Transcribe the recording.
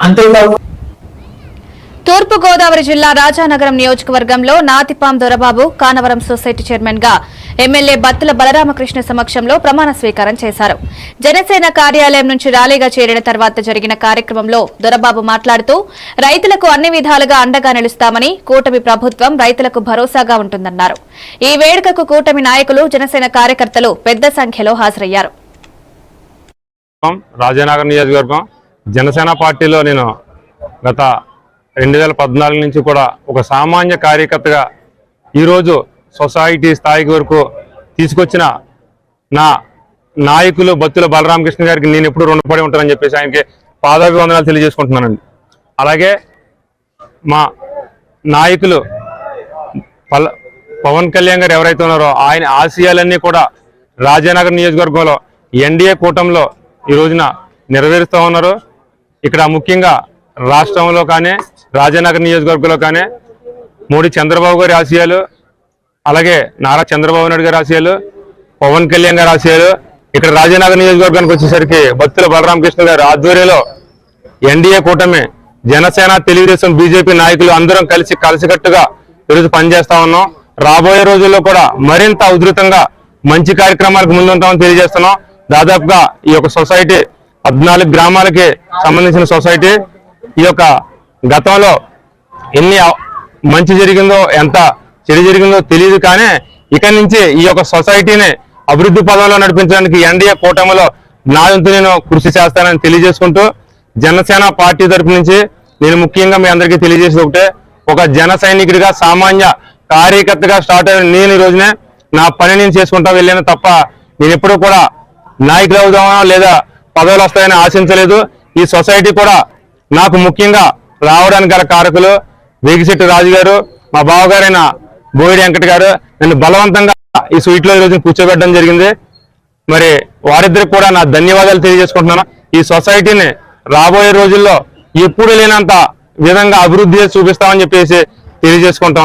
అంతేకాదు తూర్పు గోదావరి జిల్లా రాజానగరం నియోజకవర్గంలో నాతిపాం దొరబాబు కానవరం సొసైటీ చైర్మన్గా ఎమ్మెల్యే బత్తుల బలరామకృష్ణ సమక్షంలో ప్రమాణ స్వీకారం చేశారు. జనసేన కార్యాలయం నుంచి ర్యాలీగా చేరిన తర్వాత జరిగిన కార్యక్రమంలో దొరబాబు మాట్లాడుతూ రైతులకు అన్ని విధాలుగా అండగా నిలుస్తామని కూటమి ప్రభుత్వం రైతులకు భరోసాగా ఉంటుందన్నారు. ఈ వేడుకకు కూటమి నాయకులు జనసేన కార్యకర్తలు పెద్ద సంఖ్యలో హాజరయ్యారు. రాజానగర్ నియోజకవర్గం జనసేన పార్టీలో నేను గత రెండు వేల పద్నాలుగు నుంచి కూడా ఒక సామాన్య కార్యకర్తగా ఈరోజు సొసైటీ స్థాయికి వరకు తీసుకొచ్చిన నా నాయకులు బత్తుల బలరామకృష్ణ గారికి నేను ఎప్పుడు రుణపడి ఉంటానని చెప్పేసి ఆయనకి పాదాభివందనాలు తెలియజేసుకుంటున్నానండి. అలాగే మా నాయకులు పల పవన్ కళ్యాణ్ గారు ఎవరైతే ఉన్నారో ఆయన ఆశయాలన్నీ కూడా రాజానగర్ నియోజకవర్గంలో ఎన్డీఏ కూటమిలో ఈ రోజున నెరవేరుస్తూ ఉన్నారు. ఇక్కడ ముఖ్యంగా రాష్ట్రంలో కానీ రాజానగర్ నియోజకవర్గంలో కానీ మోడీ చంద్రబాబు గారి ఆశయాలు అలాగే నారా చంద్రబాబు నాయుడు గారి ఆశయాలు పవన్ కళ్యాణ్ గారి ఆశయాలు ఇక్కడ రాజానగర్ నియోజకవర్గానికి వచ్చేసరికి భక్తుల బలరామకృష్ణ గారు ఆధ్వర్యంలో ఎన్డీఏ కూటమి జనసేన తెలుగుదేశం బీజేపీ నాయకులు అందరం కలిసి కలిసికట్టుగా ఈరోజు పనిచేస్తా ఉన్నాం. రాబోయే రోజుల్లో కూడా మరింత ఉధృతంగా మంచి కార్యక్రమాలకు ముందుంటామని తెలియజేస్తున్నాం. దాదాపుగా ఈ యొక్క సొసైటీ పద్నాలుగు గ్రామాలకి సంబంధించిన సొసైటీ ఈ యొక్క గతంలో ఎన్ని మంచి జరిగిందో ఎంత చెడు జరిగిందో తెలియదు కానీ ఇక నుంచి ఈ యొక్క సొసైటీని అభివృద్ధి పదంలో నడిపించడానికి ఎన్డీఏ కూటమిలో నా వంతు నేను కృషి చేస్తానని తెలియజేసుకుంటూ జనసేన పార్టీ తరపు నుంచి నేను ముఖ్యంగా మీ అందరికీ తెలియజేసేది ఒకటే. ఒక జన సైనికుడిగా సామాన్య కార్యకర్తగా స్టార్ట్ అయిన నేను ఈ రోజునే నా పని నేను చేసుకుంటా వెళ్ళాను తప్ప నేను ఎప్పుడూ కూడా నాయకులు అవుదామా లేదా పదవులు వస్తాయని ఆశించలేదు. ఈ సొసైటీ కూడా నాకు ముఖ్యంగా రావడానికి గల కారకులు వేగిశెట్టి రాజు గారు మా బావగారైన బోయిడి వెంకట గారు నన్ను బలవంతంగా ఈ స్వీట్లో ఈరోజు కూర్చోబెట్టడం జరిగింది. మరి వారిద్దరికి కూడా నా ధన్యవాదాలు తెలియజేసుకుంటున్నాను. ఈ సొసైటీని రాబోయే రోజుల్లో ఎప్పుడు లేనంత విధంగా అభివృద్ధి చూపిస్తామని చెప్పేసి తెలియజేసుకుంటా